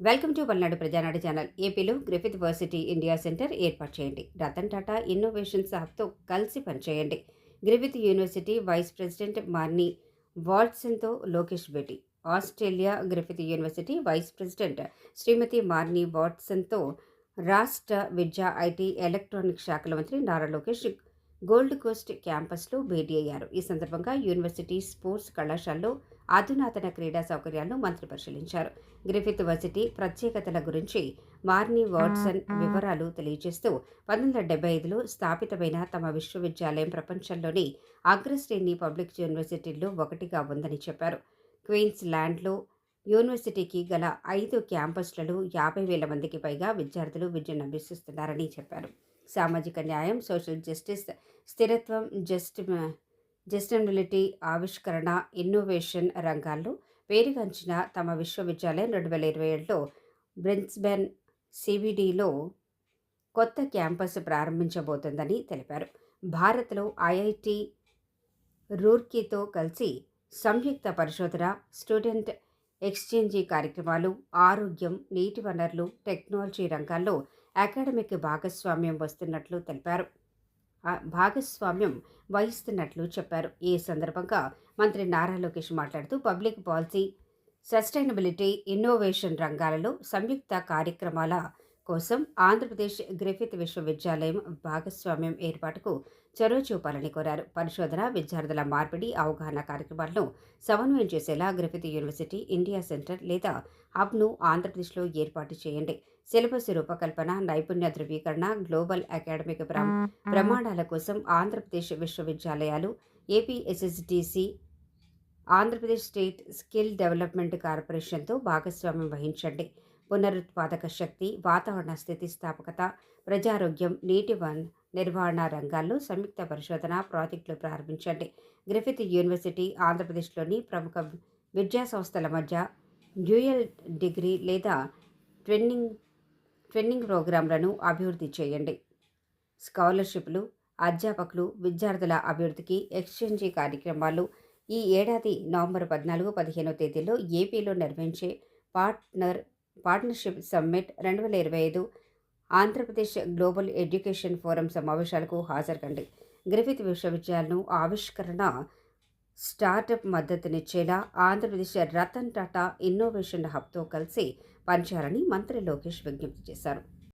Welcome to Palnadu Prajanadu channel. ఏపీలో Griffith varsity India centre ఏర్పాటు చేయండి. రతన్ టాటా ఇన్నోవేషన్స్ హబ్తో కలిసి పనిచేయండి. Griffith university vice president Marnie వాట్సన్తో Lokesh భేటీ. Australia Griffith university vice president Shrimati Marnie వాట్సన్తో రాష్ట్ర విద్యా ఐటీ ఎలక్ట్రానిక్ శాఖల మంత్రి నారా లోకేష్ గోల్డ్ కోస్ట్ క్యాంపస్లో భేటీ అయ్యారు. ఈ సందర్భంగా యూనివర్సిటీ స్పోర్ట్స్ కళాశాలలో అధునాతన క్రీడా సౌకర్యాలను మంత్రి పరిశీలించారు. గ్రిఫిత్ వర్సిటీ ప్రత్యేకతల గురించి మార్నీ వాట్సన్ వివరాలు తెలియజేస్తూ పంతొమ్మిది వందల డెబ్బై ఐదులో స్థాపితమైన తమ విశ్వవిద్యాలయం ప్రపంచంలోని అగ్రశ్రేణి పబ్లిక్ యూనివర్సిటీల్లో ఒకటిగా ఉందని చెప్పారు. క్వీన్స్ ల్యాండ్లో యూనివర్సిటీకి గల ఐదు క్యాంపస్లలో యాభై వేల మందికి పైగా విద్యార్థులు విద్యను అభ్యసిస్తున్నారని చెప్పారు. సామాజిక న్యాయం సోషల్ జస్టిస్ స్థిరత్వం జస్ట్ జస్టనబిలిటీ ఆవిష్కరణ ఇన్నోవేషన్ రంగాల్లో పేరుగాంచిన తమ విశ్వవిద్యాలయం రెండు వేల ఇరవై ఏడులో బ్రిన్స్బెన్ సిబిడిలో కొత్త క్యాంపస్ ప్రారంభించబోతోందని తెలిపారు. భారత్లో ఐఐటి రూర్కీతో కలిసి సంయుక్త పరిశోధన స్టూడెంట్ ఎక్స్చేంజీ కార్యక్రమాలు ఆరోగ్యం నీటి వనరులు టెక్నాలజీ రంగాల్లో అకాడమిక్ భాగస్వామ్యం వస్తున్నట్లు తెలిపారు. భాగస్వామ్యం వహిస్తున్నట్లు చెప్పారు. ఈ సందర్భంగా మంత్రి నారా లోకేష్ మాట్లాడుతూ పబ్లిక్ పాలసీ సస్టైనబిలిటీ ఇన్నోవేషన్ రంగాలలో సంయుక్త కార్యక్రమాల కోసం ఆంధ్రప్రదేశ్ గ్రిఫిత్ విశ్వవిద్యాలయం భాగస్వామ్యం ఏర్పాటుకు చొరవ చూపాలని కోరారు. పరిశోధన విద్యార్థుల మార్పిడి అవగాహన కార్యక్రమాలను సమన్వయం చేసేలా గ్రిఫిత్ యూనివర్సిటీ ఇండియా సెంటర్ లేదా హబ్ను ఆంధ్రప్రదేశ్లో ఏర్పాటు చేయండి. సిలబస్ రూపకల్పన నైపుణ్య ధృవీకరణ గ్లోబల్ అకాడమిక్ ప్రమాణాల కోసం ఆంధ్రప్రదేశ్ విశ్వవిద్యాలయాలు AP SSDC Andhra Pradesh state skill development కార్పొరేషన్తో భాగస్వామ్యం వహించండి. పునరుత్పాదక శక్తి వాతావరణ స్థితిస్థాపకత ప్రజారోగ్యం నీటి వన్ నిర్వహణ రంగాల్లో సంయుక్త పరిశోధన ప్రాజెక్టులు ప్రారంభించండి. గ్రిఫిత్ యూనివర్సిటీ ఆంధ్రప్రదేశ్లోని ప్రముఖ విద్యా సంస్థల మధ్య డ్యూయల్ డిగ్రీ లేదా ట్వెన్నింగ్ ట్వెన్నింగ్ ప్రోగ్రాంలను అభివృద్ధి చేయండి. స్కాలర్షిప్లు అధ్యాపకులు విద్యార్థుల అభివృద్ధికి ఎక్స్చేంజీ కార్యక్రమాలు ఈ ఏడాది నవంబర్ పద్నాలుగు పదిహేనో తేదీలో ఏపీలో నిర్వహించే పార్ట్నర్ పార్ట్నర్షిప్ సమ్మిట్ రెండు వేల ఇరవై ఐదు ఆంధ్రప్రదేశ్ గ్లోబల్ ఎడ్యుకేషన్ ఫోరం సమావేశాలకు హాజరుకండి. గ్రిఫిత్ విశ్వవిద్యాలయం ఆవిష్కరణ స్టార్టప్ మద్దతునిచ్చేలా ఆంధ్రప్రదేశ్ రతన్ టాటా ఇన్నోవేషన్ హబ్తో కలిసి పనిచేయాలని మంత్రి లోకేష్ విజ్ఞప్తి చేశారు.